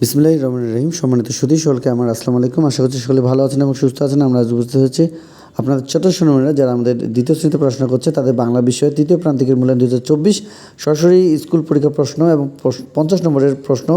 বিসমুল্লাহ রহমান রহিম। সম্মানিত সুদী সকলকে আমার আসসালামু আলাইকুম। আশা করছি সকলে ভালো আছেন এবং সুস্থ আছেন। আমরা আজ উপস্থিত হয়েছি আপনাদের ছোট সোনামীরা যারা আমাদের দ্বিতীয় শ্রেণীতে পড়াশোনা করছে, তাদের বাংলা বিষয়ে তৃতীয় প্রান্তিকের মূল্যায়ন দু হাজার চব্বিশ সরাসরি স্কুল পরীক্ষা প্রশ্ন এবং পঞ্চাশ নম্বরের প্রশ্ন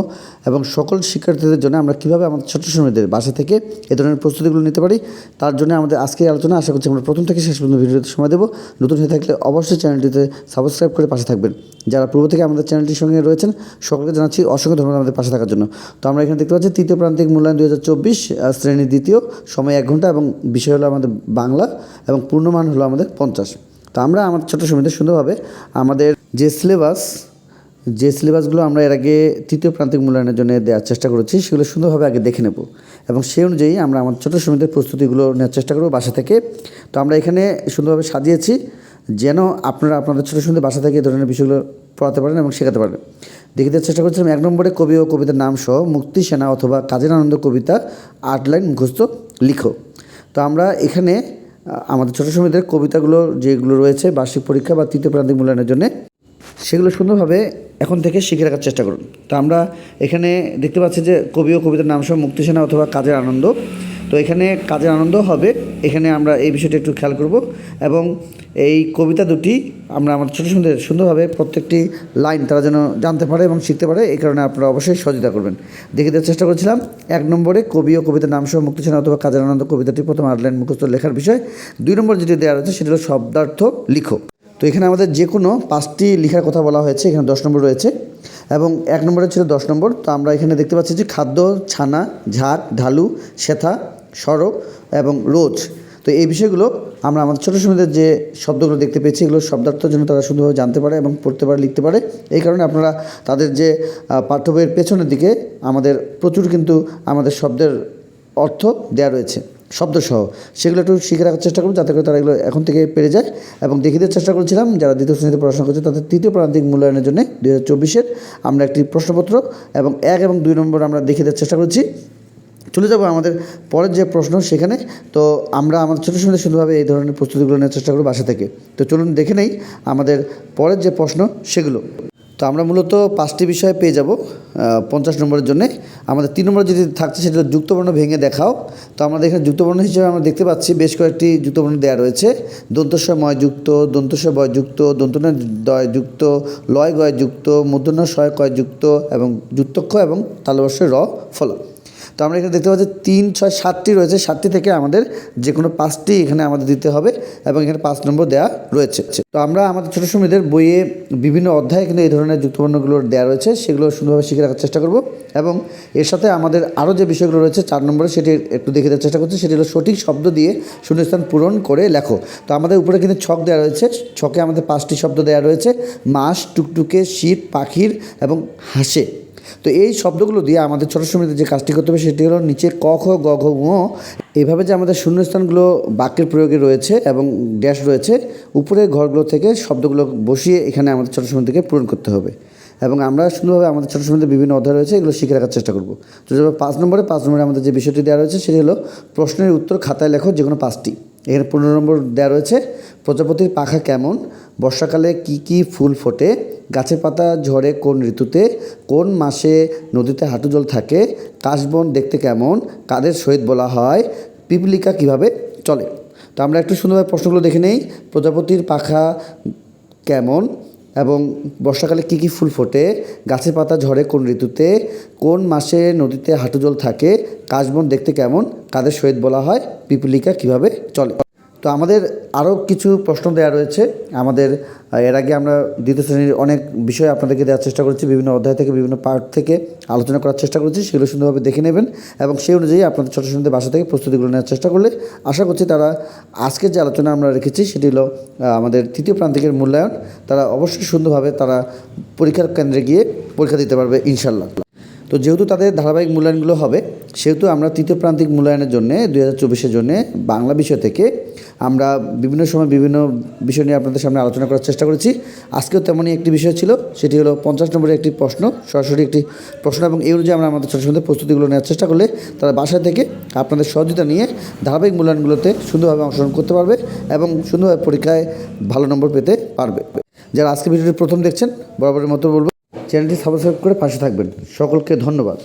এবং সকল শিক্ষার্থীদের জন্য আমরা কীভাবে আমাদের ছোট সোনামীদের বাসা থেকে এ ধরনের প্রস্তুতিগুলো নিতে পারি, তার জন্য আমাদের আজকের আলোচনা আশা করছি আমরা প্রথম থেকে শেষ পর্যন্ত ভিডিওতে সময় দেবো। নতুন হয়ে থাকলে অবশ্যই চ্যানেলটিতে সাবস্ক্রাইব করে পাশে থাকবেন। যারা পূর্ব থেকে আমাদের চ্যানেলটির সঙ্গে রয়েছেন, সকলকে জানাচ্ছি অসংখ্য ধন্যবাদ আমাদের পাশে থাকার জন্য। তো আমরা এখানে দেখতে পাচ্ছি তৃতীয় প্রান্তিক মূল্যায়ন দু হাজার চব্বিশ শ্রেণি দ্বিতীয়, সময় এক ঘণ্টা এবং বিষয় হলো আমাদের বাংলা এবং পূর্ণমান হলো আমাদের পঞ্চাশ। তো আমরা আমার ছোটো সময়তে সুন্দরভাবে আমাদের যে সিলেবাস যে সিলেবাসগুলো আমরা এর আগে তৃতীয় প্রান্তিক মূল্যায়নের জন্য দেওয়ার চেষ্টা করেছি, সেগুলো সুন্দরভাবে আগে দেখে নেব। এবং সেই অনুযায়ী আমরা আমার ছোটো সমিতির প্রস্তুতিগুলো নেওয়ার চেষ্টা করব বাসা থেকে। তো আমরা এখানে সুন্দরভাবে সাজিয়েছি যেন আপনারা আপনাদের ছোটো সমিতির বাসা থেকে এই ধরনের বিষয়গুলো পড়াতে পারেন এবং শেখাতে পারেন। দেখে দেওয়ার চেষ্টা করছিলাম, এক নম্বরে কবি ও কবিতার নাম সহ মুক্তি সেনা অথবা কাজের আনন্দ কবিতা আট লাইন মুখস্থ লিখো। তো আমরা এখানে আমাদের ছোটো সময়দের কবিতাগুলো যেগুলো রয়েছে, বার্ষিক পরীক্ষা বা তৃতীয় প্রান্তিক মূল্যায়নের জন্য, সেগুলো সুন্দরভাবে এখন থেকে শিখে রাখার চেষ্টা করুন। তো আমরা এখানে দেখতে পাচ্ছি যে কবি ও কবিতার নাম সহ মুক্তিসেনা অথবা কাজের আনন্দ। তো এখানে কাজের আনন্দ হবে। এখানে আমরা এই বিষয়টা একটু খেয়াল করব এবং এই কবিতা দুটি আমরা আমার ছোটো সুন্দর সুন্দরভাবে প্রত্যেকটি লাইন তারা যেন জানতে পারে এবং শিখতে পারে, এই কারণে আপনারা অবশ্যই সহযোগিতা করবেন। দেখে দেওয়ার চেষ্টা করেছিলাম, এক নম্বরে কবি ও কবিতার নাম সহ মুক্তিসেনা অথবা কাজের আনন্দ কবিতাটি প্রথম আট লাইন মুখস্থ লেখার বিষয়। দুই নম্বর যেটি দেওয়া রয়েছে সেটি হলো শব্দার্থ লিখো। তো এখানে আমাদের যে কোনো পাঁচটি লেখার কথা বলা হয়েছে, এখানে দশ নম্বর রয়েছে এবং এক নম্বরে ছিল দশ নম্বর। তো আমরা এখানে দেখতে পাচ্ছি যে খাদ্য, ছানা ঝাঁক ঢালু শেথা সড়ক এবং রোজ। তো এই বিষয়গুলো আমরা আমাদের ছোটো সময়দের যে শব্দগুলো দেখতে পেয়েছি, এগুলো শব্দার্থ যেন তারা সুন্দরভাবে জানতে পারে এবং পড়তে পারে, লিখতে পারে। এই কারণে আপনারা তাদের যে পাঠ্য বইয়ের পেছনের দিকে আমাদের প্রচুর কিন্তু আমাদের শব্দের অর্থ দেওয়া রয়েছে, শব্দসহ। সেগুলো একটু শিখে রাখার চেষ্টা করুন, যাতে করে তারা এগুলো এখন থেকে পেরে যায়। এবং দেখিয়ে দেওয়ার চেষ্টা করেছিলাম, যারা দ্বিতীয় শ্রেণীতে পড়াশোনা করছে, তাদের তৃতীয় প্রান্তিক মূল্যায়নের জন্য দু হাজার চব্বিশের আমরা একটি প্রশ্নপত্র এবং এক এবং দুই নম্বর আমরা দেখিয়ে দেওয়ার চেষ্টা করছি। চলে যাব, আমাদের পরের যে প্রশ্ন সেখানে। তো আমরা আমাদের ছোটো সময় সুন্দরভাবে এই ধরনের প্রস্তুতিগুলো নেওয়ার চেষ্টা করব বাসা থেকে। তো চলুন দেখে নেই আমাদের পরের যে প্রশ্ন সেগুলো। তো আমরা মূলত পাঁচটি বিষয় পেয়ে যাব পঞ্চাশ নম্বরের জন্য। আমাদের তিন নম্বর যেটি থাকছে সেটা যুক্তবর্ণ ভেঙে দেখাও। তো আমাদের এখানে যুক্তবর্ণ হিসেবে আমরা দেখতে পাচ্ছি বেশ কয়েকটি যুক্তবর্ণ দেওয়া রয়েছে। দন্তস্বয় যুক্ত দন্তস্বয় বয় যুক্ত দন্তন দয় যুক্ত লয় গয় যুক্ত মূর্ধন্য শয় কয় যুক্ত এবং যুক্তক্ষ এবং তালবর্ষয় র ফল তো আমরা এখানে দেখতে পাচ্ছি তিন, ছয়, সাতটি রয়েছে। সাতটি থেকে আমাদের যে কোনো পাঁচটি এখানে আমাদের দিতে হবে এবং এখানে পাঁচ নম্বর দেওয়া রয়েছে। তো আমরা আমাদের ছোটো সময়দের বইয়ে বিভিন্ন অধ্যায়ে কিন্তু এই ধরনের যুক্তবর্ণগুলো দেওয়া রয়েছে। সেগুলো সুন্দরভাবে শিখে রাখার চেষ্টা করব এবং এর সাথে আমাদের আরও যে বিষয়গুলো রয়েছে চার নম্বরে সেটি একটু দেখে দেওয়ার চেষ্টা করছি। সেটি হলো সঠিক শব্দ দিয়ে শূন্যস্থান পূরণ করে লেখো। তো আমাদের উপরে কিন্তু ছক দেওয়া রয়েছে। ছকে আমাদের পাঁচটি শব্দ দেওয়া রয়েছে। মাস টুকটুকে, শীত, পাখির এবং হাসে। তো এই শব্দগুলো দিয়ে আমাদের ছোটো সময়তে যে কাজটি করতে হবে সেটি হলো নিচে ক, খ, গ, ঘ, ঙ এইভাবে যে আমাদের শূন্যস্থানগুলো বাক্যের প্রয়োগে রয়েছে এবং ড্যাশ রয়েছে, উপরের ঘরগুলো থেকে শব্দগুলো বসিয়ে এখানে আমাদের ছোটো সময় থেকে পূরণ করতে হবে। এবং আমরা সুন্দরভাবে আমাদের ছোটো সময়তে বিভিন্ন অধ্যায় রয়েছে, এগুলো শিখে রাখার চেষ্টা করব। তো পাঁচ নম্বরে পাঁচ নম্বরে আমাদের যে বিষয়টি দেওয়া রয়েছে সেটি হলো প্রশ্নের উত্তর খাতায় লেখো যে কোনো পাঁচটি। এখানে পনেরো নম্বর দেওয়া রয়েছে, প্রজাপতির পাখা কেমন? বর্ষাকালে কি কি ফুল ফোটে? গাছের পাতা ঝরে কোন ঋতুতে? কোন মাসে নদীতে হাঁটু জল থাকে? কাশবন দেখতে কেমন? কাদের সহিত বলা হয়? পিপলিকা কীভাবে চলে? তো আমরা একটু সুন্দরভাবে প্রশ্নগুলো দেখে নেই। প্রজাপতির পাখা কেমন? এবং বর্ষাকালে কী কী ফুল ফোটে? গাছের পাতা ঝরে কোন ঋতুতে? কোন মাসে নদীতে হাঁটু জল থাকে? কাশবন দেখতে কেমন? কাদের সহিত বলা হয়? পিপলিকা কীভাবে চলে? তো আমাদের আরও কিছু প্রশ্ন দেওয়া রয়েছে। আমাদের এর আগে আমরা দ্বিতীয় শ্রেণির অনেক বিষয় আপনাদেরকে দেওয়ার চেষ্টা করেছি, বিভিন্ন অধ্যায় থেকে, বিভিন্ন পার্ট থেকে আলোচনা করার চেষ্টা করেছি, সেগুলো সুন্দরভাবে দেখে নেবেন এবং সেই অনুযায়ী আপনাদের ছোটো শ্রেণীতে বাসা থেকে প্রস্তুতিগুলো নেওয়ার চেষ্টা করলে আশা করছি তারা আজকের যে আলোচনা আমরা রেখেছি সেটি হলো আমাদের তৃতীয় প্রান্তিকের মূল্যায়ন। তারা অবশ্যই সুন্দরভাবে তারা পরীক্ষার কেন্দ্রে গিয়ে পরীক্ষা দিতে পারবে ইনশাল্লাহ তো যেহেতু তাদের ধারাবাহিক মূল্যায়নগুলো হবে, সেহেতু আমরা তৃতীয় প্রান্তিক মূল্যায়নের জন্য দুই হাজার চব্বিশের জন্যে বাংলা বিষয় থেকে আমরা বিভিন্ন সময় বিভিন্ন বিষয় নিয়ে আপনাদের সামনে আলোচনা করার চেষ্টা করেছি। আজকেও তেমনই একটি বিষয় ছিল, সেটি হলো পঞ্চাশ নম্বরের একটি প্রশ্ন, সরাসরি একটি প্রশ্ন এবং এই অনুযায়ী আমরা আমাদের ছোটো প্রস্তুতিগুলো নেওয়ার চেষ্টা করলে তারা বাসা থেকে আপনাদের সহযোগিতা নিয়ে ধারাবাহিক মূল্যায়নগুলোতে সুন্দরভাবে অংশগ্রহণ করতে পারবে এবং সুন্দরভাবে পরীক্ষায় ভালো নম্বর পেতে পারবে। যারা আজকে ভিডিওটি প্রথম দেখছেন, বরাবরের মতো বলব চ্যানেলটি সাবস্ক্রাইব করে পাশে থাকবেন। সকলকে ধন্যবাদ।